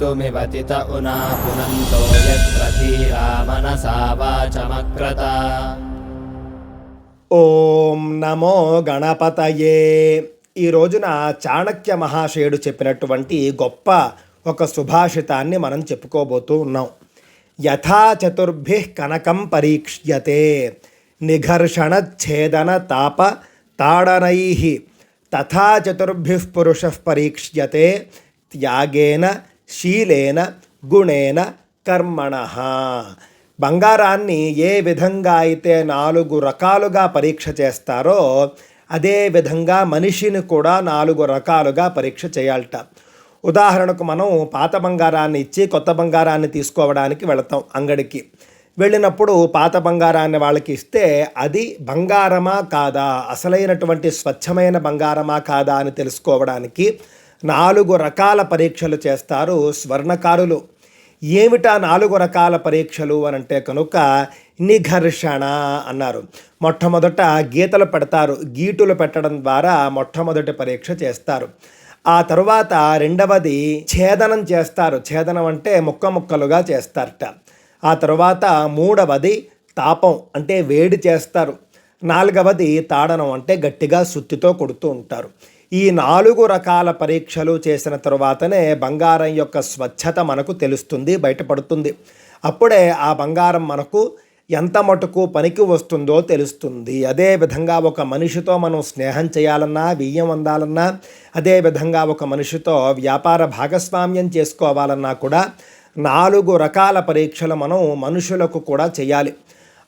कर्तुमिवतित उना पुनन्तो यत्र धीरा मनसा वाचमक्रत ఓం నమో గణపతయే ఈ రోజున చాణక్య మహాశయుడు చెప్పినటువంటి గొప్ప ఒక సుభాషితాన్ని మనం చెప్పుకోబోతూ ఉన్నాం యథా చతుర్భి కనకం పరీక్ష్యతే నిఘర్షణ ఛేదన తాప తాడనై తథా చతుర్భి పురుష పరీక్ష్యతే త్యాగేన శీలేన గుణేన కర్మణ. బంగారాన్ని ఏ విధంగా అయితే నాలుగు రకాలుగా పరీక్ష చేస్తారో అదే విధంగా మనిషిని కూడా నాలుగు రకాలుగా పరీక్ష చేయాలట. ఉదాహరణకు మనం పాత బంగారాన్ని ఇచ్చి కొత్త బంగారాన్ని తీసుకోవడానికి వెళతాం అంగడికి. వెళ్ళినప్పుడు పాత బంగారాన్ని వాళ్ళకి ఇస్తే అది బంగారమా కాదా? అసలైనటువంటి స్వచ్ఛమైన బంగారమా కాదా అని తెలుసుకోవడానికి నాలుగు రకాల పరీక్షలు చేస్తారు స్వర్ణకారులు. ఏమిటా నాలుగు రకాల పరీక్షలు అని అంటే కనుక నిఘర్షణ అన్నారు. మొట్టమొదట గీతలు పెడతారు. గీటులు పెట్టడం ద్వారా మొట్టమొదటి పరీక్ష చేస్తారు. ఆ తర్వాత రెండవది ఛేదనం చేస్తారు. ఛేదనం అంటే ముక్క ముక్కలుగా చేస్తారట. ఆ తర్వాత మూడవది తాపం అంటే వేడి చేస్తారు. నాలుగవది తాడనం అంటే గట్టిగా సుత్తితో కొడుతూ ఉంటారు. ఈ నాలుగు రకాల పరీక్షలు చేసిన తరువాతనే బంగారం యొక్క స్వచ్ఛత మనకు తెలుస్తుంది బయటపడుతుంది. అప్పుడే ఆ బంగారం మనకు ఎంత మటుకు పనికి వస్తుందో తెలుస్తుంది. అదేవిధంగా ఒక మనిషితో మనం స్నేహం చేయాలన్నా బియ్యం అందాలన్నా అదేవిధంగా ఒక మనిషితో వ్యాపార భాగస్వామ్యం చేసుకోవాలన్నా కూడా నాలుగు రకాల పరీక్షలు మనం మనుషులకు కూడా చేయాలి.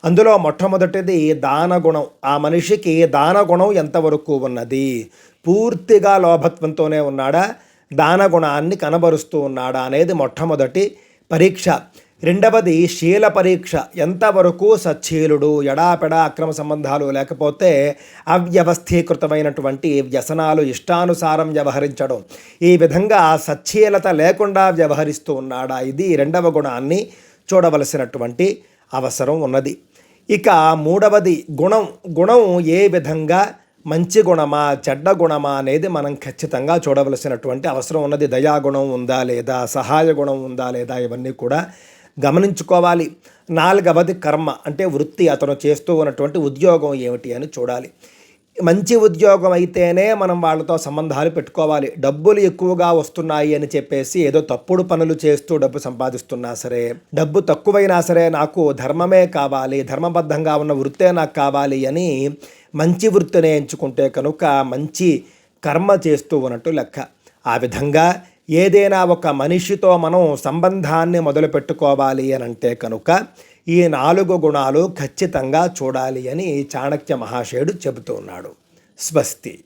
అందులో మొట్టమొదటిది దానగుణం. ఆ మనిషికి దానగుణం ఎంతవరకు ఉన్నది? పూర్తిగా లోభత్వంతోనే ఉన్నాడా? దానగుణాన్ని కనబరుస్తూ ఉన్నాడా అనేది మొట్టమొదటి పరీక్ష. రెండవది శీల పరీక్ష. ఎంతవరకు సచ్చీలుడు ఎడాపెడా అక్రమ సంబంధాలు లేకపోతే అవ్యవస్థీకృతమైనటువంటి వ్యసనాలు ఇష్టానుసారం వ్యవహరించడం. ఈ విధంగా సచ్చీలత లేకుండా వ్యవహరిస్తూ ఉన్నాడా? ఇది రెండవ గుణాన్ని చూడవలసినటువంటి అవసరం ఉన్నది. ఇక మూడవది గుణం. గుణం ఏ విధంగా? మంచి గుణమా? చెడ్డ గుణమా? అనేది మనం ఖచ్చితంగా చూడవలసినటువంటి అవసరం ఉన్నది. దయాగుణం ఉందా లేదా? సహాయ గుణం ఉందా లేదా? ఇవన్నీ కూడా గమనించుకోవాలి. నాలుగవది కర్మ. అంటే వృత్తి. అతను చేస్తూ ఉన్నటువంటి ఉద్యోగం ఏమిటి అని చూడాలి. మంచి ఉద్యోగం అయితేనే మనం వాళ్ళతో సంబంధాలు పెట్టుకోవాలి. డబ్బులు ఎక్కువగా వస్తున్నాయి అని చెప్పేసి ఏదో తప్పుడు పనులు చేస్తూ డబ్బు సంపాదిస్తున్నా సరే డబ్బు తక్కువైనా సరే నాకు ధర్మమే కావాలి ధర్మబద్ధంగా ఉన్న వృత్తే నాకు కావాలి అని మంచి వృత్తిని ఎంచుకుంటే కనుక మంచి కర్మ చేస్తూ ఉన్నట్టు లెక్క. ఆ విధంగా ఏదైనా ఒక మనిషితో మనం సంబంధాన్ని మొదలు పెట్టుకోవాలి అని అంటే కనుక ఈ నాలుగు గుణాలు ఖచ్చితంగా చూడాలి అని చాణక్య మహాశయుడు చెబుతున్నాడు స్వస్తి.